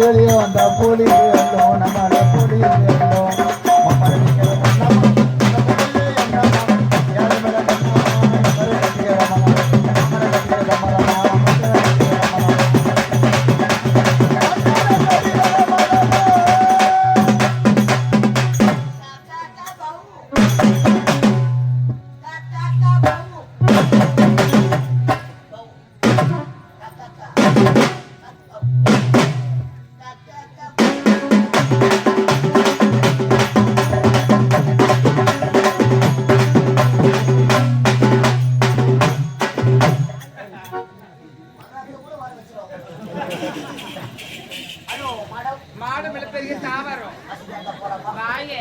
வெளியே வந்த போலி மாடு மேல பெரிய தாவரம். வாயே.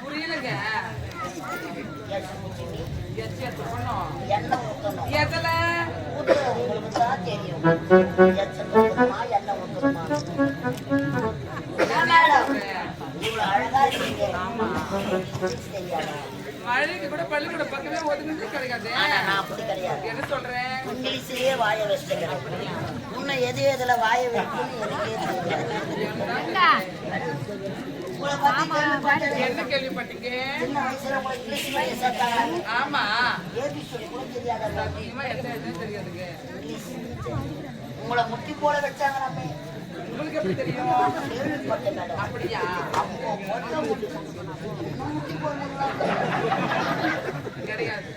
புரியலங்க. எதுல? ஆமா மழைக்கு கூட பள்ளிக்கூட பக்கமே ஒதுங்கிட்டு கிடைக்காது. என்ன சொல்றேன் இங்கிலீஷ்லயே வாய வச்சுக்கிறேன் உன்னை எது எதுல வாய கேள்விப்பட்டது. என்ன கேள்விப்பட்டீங்க. ஆமா. தெரியாதுங்க. உங்களை முட்டி போல வச்சாங்க நம்ம. உங்களுக்கு எப்படி தெரியும் மேடம். அப்படியா அப்போ கிடையாது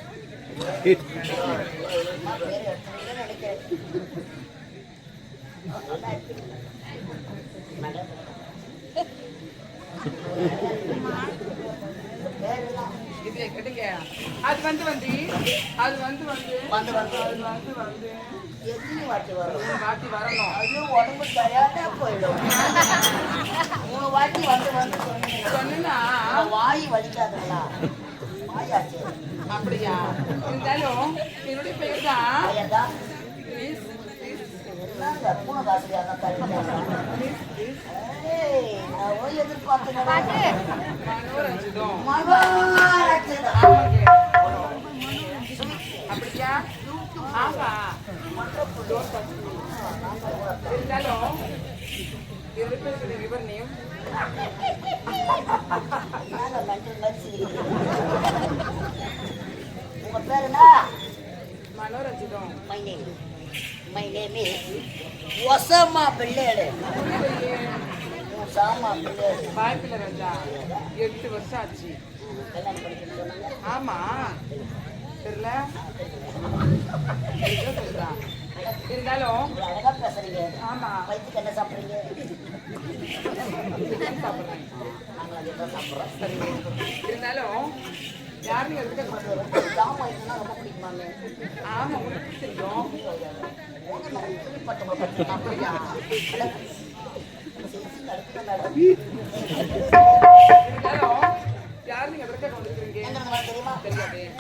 மேடம். இது கேட்டீங்க அது வந்து வந்து அது வந்து வந்து வந்து வந்து. அது வந்து வந்து. எத்தனை வாட்டி வரும் மூணு வாட்டி வரணும்? ஐயோ உடம்பு சரியாட்டா போயிடும். மூணு வாட்டி வந்து வந்து சொன்னீங்க சொன்னா வாய் வலிக்காதுங்களா? வாயாச்சு. அப்படியா? இருந்தாலும் என்னுடைய தான் எதிர்பார்த்து மனோரஞ்சிதம். மகாராஜா உங்க பேர் என்ன Manoranjitham my name my name is Osama வாய்ப்பில்லை ராஜா எட்டு வருஷம் ஆச்சு. ஆமா. தெரியல? தெரியல. இருந்தாலும் ஆமா. வயிற்றுக்கு என்ன சாப்பிடுறீங்க? இருந்தாலும் யார் நீங்க இருக்க ஜாம் வயிற்றுனா ரொம்ப பிடிக்குமாங்க. ஆமா கேள்விப்பட்டவங்க பற்றி அப்படியா மேடம் இருந்தாலும் யார் நீங்க எதற்காக வந்திருக்கீங்க எங்க உங்களுக்கு தெரியுமா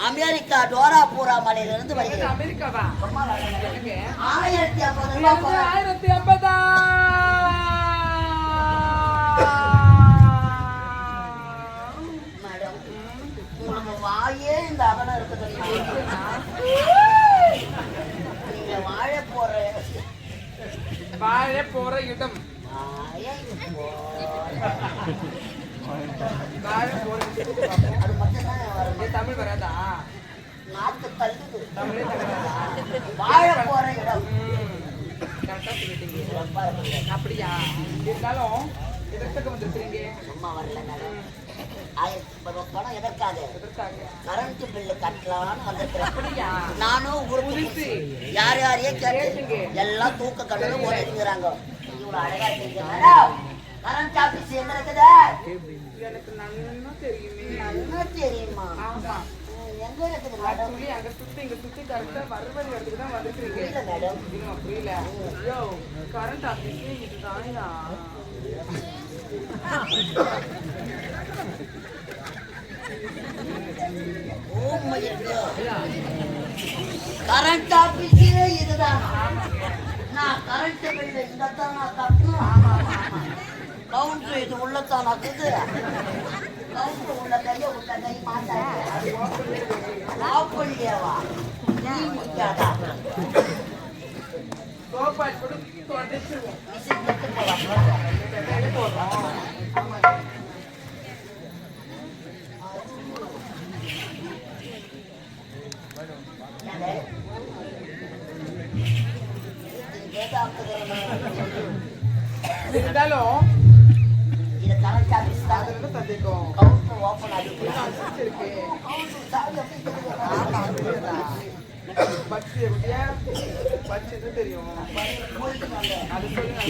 அமெரிக்கா டோராபூரா மலையிலிருந்து இது வருகிறேன் அமெரிக்காவா ஆயிரத்தி ஐம்பது. ஆயிரத்தி ஐம்பதா? மேடம் வாயே இந்த அகலம் இருக்கு தெரியுமா? நீங்க வாழ போற வாழ போற இடம். போற அது தமிழ் வராதா நாட்டு தள்ளுது தமிழே தமிழ் வாழ போற இடம் கரெக்டா சொல்லிட்டீங்க அப்படியா? இருந்தாலும் எதற்காக வந்திருக்கிறீங்க சும்மா வரல ஆயிரத்தி ஐம்பது பணம் எதற்காக கரண்ட் பில்லு கட்டலாம்னு வந்திருக்கிறேன் நானும் ஊருக்கு யார் யாரையே கேட்டு எல்லாம் தூக்க கடலும் ஓடிக்கிறாங்க இவ்வளவு அழகா கரண்ட் ஆபீஸ் எங்க இருக்குது எனக்கு நன்னா தெரியுமே நல்லா தெரியுமா ஆமா எங்க இருக்குது மேடம் அங்க சுத்தி இங்க சுத்தி கரெக்டா இடத்துக்கு தான் வந்துருக்கீங்க இல்ல மேடம் புரியல யோ கரண்ட் ஆபீஸ் கரண்ட் ஆபீஸே இதுதான். நான் கரண்ட் பில் இந்த தான் நான் கட்டணும் கவுண்டர் இது உள்ளத்தான் நக்குது கவுண்டர் உள்ள கைய உள்ள கை மாட்டாங்க. ஆப்பிள்லேவா நீ முக்கியாதா கோபால் கூட தொடச்சிருவோம் இருந்தாலும் இது கரண்ட் ஆபீஸ் தான் சந்தேகம் கவுண்டர் ஓபன் ஆகிருக்கு? பட்சி எப்படியா பட்சி இது தெரியும். அது சொல்லுங்க.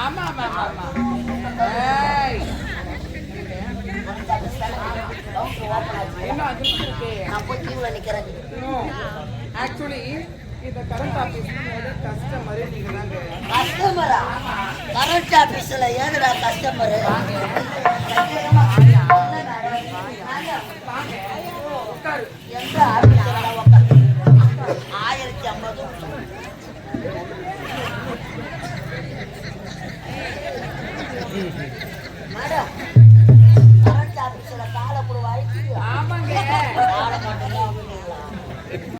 ஆமா ஆமா ஆமா. இன்னும் அது இருக்கு நான் போய் queueல நிக்கிறேன். ஆக்சுவலி இந்த கரண்ட் ஆபீஸ் கஸ்டமரே நீங்க தாங்க கஸ்டமரா கரண்ட் ஆபீஸ்ல ஏதுடா கஸ்டமர்